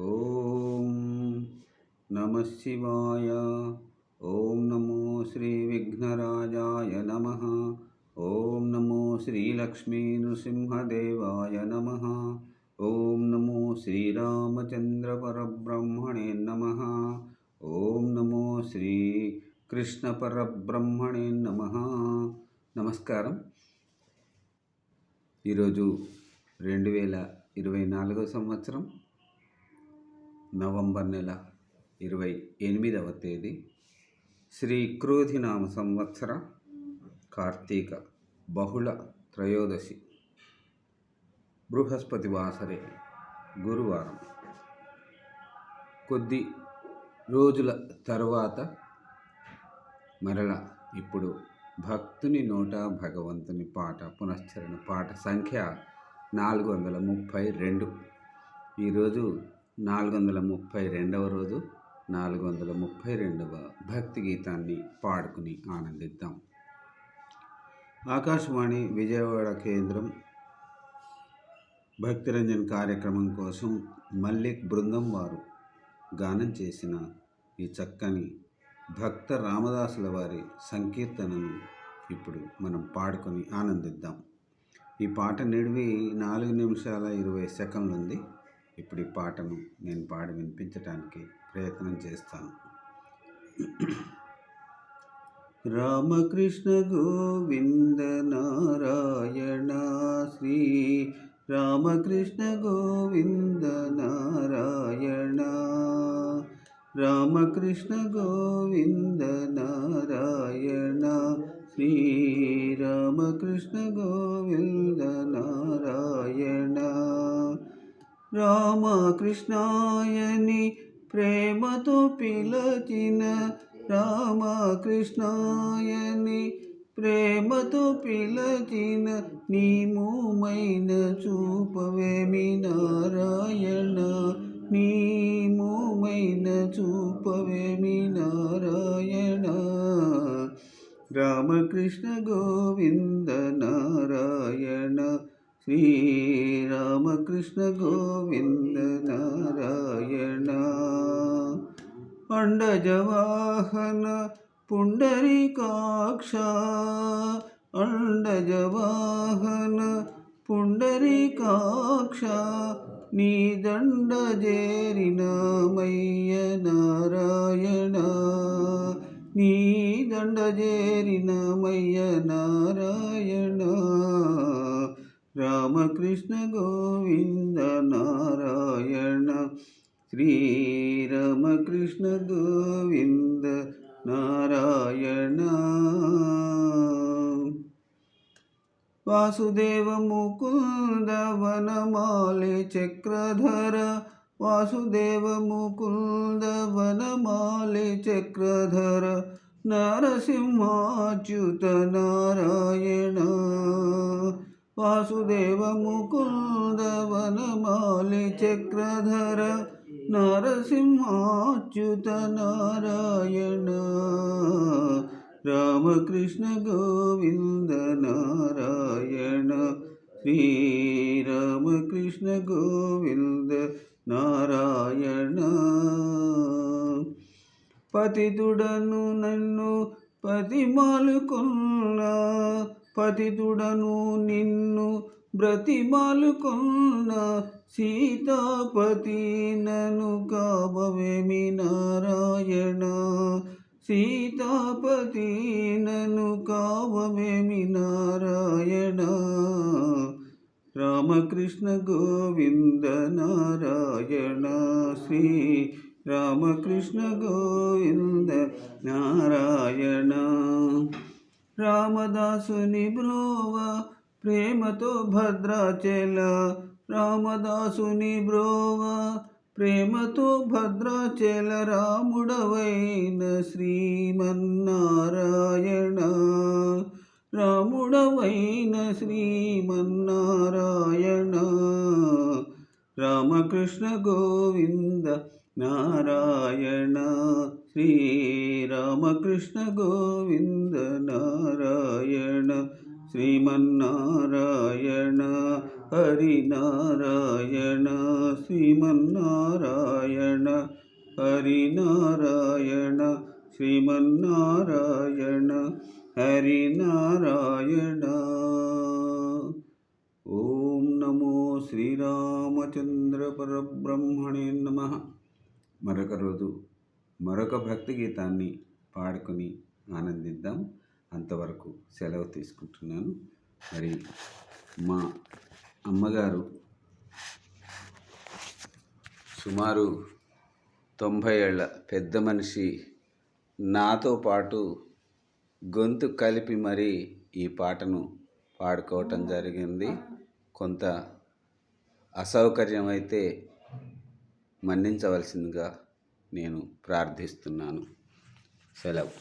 ఓం నమ శివాయ ఓం నమో శ్రీ విఘ్నరాజాయ నమ ఓం నమో శ్రీలక్ష్మీ నృసింహదేవాయ నమ ఓం నమో శ్రీరామచంద్ర పరబ్రహ్మణే నమ ఓం నమో శ్రీ కృష్ణ పరబ్రహ్మణే నమ. నమస్కారం. ఈరోజు రెండు వేల ఇరవై నాలుగో సంవత్సరం నవంబర్ నెల ఇరవై ఎనిమిదవ తేదీ. శ్రీ క్రోధినామ సంవత్సర కార్తీక బహుళ త్రయోదశి. బృహస్పతి వాసరే గురువారం. కొద్ది రోజుల తరువాత మరల ఇప్పుడు భక్తుని నోట భగవంతుని పాట పునశ్చరణ పాట సంఖ్య నాలుగు వందల ముప్పై రెండు. ఈరోజు నాలుగు వందల ముప్పై రెండవ రోజు నాలుగు వందల ముప్పై రెండవ భక్తి గీతాన్ని పాడుకుని ఆనందిద్దాం. ఆకాశవాణి విజయవాడ కేంద్రం భక్తిరంజన్ కార్యక్రమం కోసం మల్లిక్ బృందం వారు గానం చేసిన ఈ చక్కని భక్త రామదాసుల వారి సంకీర్తనను ఇప్పుడు మనం పాడుకొని ఆనందిద్దాం. ఈ పాట నిడివి నాలుగు నిమిషాల ఇరవై సెకండ్లు ఉంది ఇప్పుడు ఈ పాటను నేను పాడి వినిపించడానికి ప్రయత్నం చేస్తాను. రామకృష్ణ గోవింద నారాయణ శ్రీ రామకృష్ణ గోవింద నారాయణ. రామకృష్ణ గోవింద నారాయణ శ్రీ రామకృష్ణ గోవింద రామకృష్ణాయని ప్రేమతో పిలచిన రామకృష్ణాయని ప్రేమతో పిలచిన నీమూమైన చూపవేమి నారాయణ. నీమూమైన చూపవేమి నారాయణ. రామకృష్ణ గోవింద నారాయణ. శ్రీరామకృష్ణ గోవింద నారాయణ. అండజవాహన పుండరీకాక్ష. అండజవాహన పుండరీకాక్ష. నీ దండ చేరినమయ్య నారాయణ. నీ దండ చేరినమయ్య నారాయణ. రామకృష్ణ గోవింద నారాయణ. శ్రీరామకృష్ణ గోవింద నారాయణ. వాసుదేవ ముకుంద వనమాలి చక్రధర. వాసుదేవ ముకుంద వనమాలి చక్రధర. నరసింహాచ్యుత నారాయణ. వాసుదేవ ముకుందవనమాలి చక్రధర నరసింహాచ్యుత నారాయణ. రామకృష్ణ గోవింద నారాయణ. శ్రీరామకృష్ణ గోవింద నారాయణ. పతితుడను నన్ను పతిమాలుకున్నా. పతితుడను నిన్ను బ్రతిమాలుకున్న సీతాపతి నను కాబవేమి నారాయణ సీతాపతి నను కావమేమి నారాయణ రామకృష్ణ గోవింద నారాయణ. శ్రీ రామకృష్ణ గోవింద నారాయణ. రామదాసుని బ్రోవ ప్రేమతో భద్రాచల రామదాసుని బ్రోవ ప్రేమతో భద్రాచల రాముడవైన శ్రీమన్నారాయణ. రాముడవైన శ్రీమన్నారాయణ. రామకృష్ణ గోవింద నారాయణ. శ్రీ రామకృష్ణ గోవింద నారాయణ శ్రీమన్నారాయణ హరినారాయణ శ్రీమన్నారాయణ హరినారాయణ శ్రీమన్నారాయణ హరినారాయణ. ఓం నమో శ్రీరామచంద్ర పరబ్రహ్మణే నమ. మరొక రోజు మరొక భక్తి గీతాన్ని పాడుకొని ఆనందిద్దాం. అంతవరకు సెలవు తీసుకుంటున్నాను. మరి మా అమ్మగారు సుమారు తొంభై ఏళ్ళ పెద్ద మనిషి నాతో పాటు గొంతు కలిపి మరీ ఈ పాటను పాడుకోవటం జరిగింది. కొంత అసౌకర్యం అయితే మన్నించవలసిందిగా నేను ప్రార్థిస్తున్నాను. సెలవు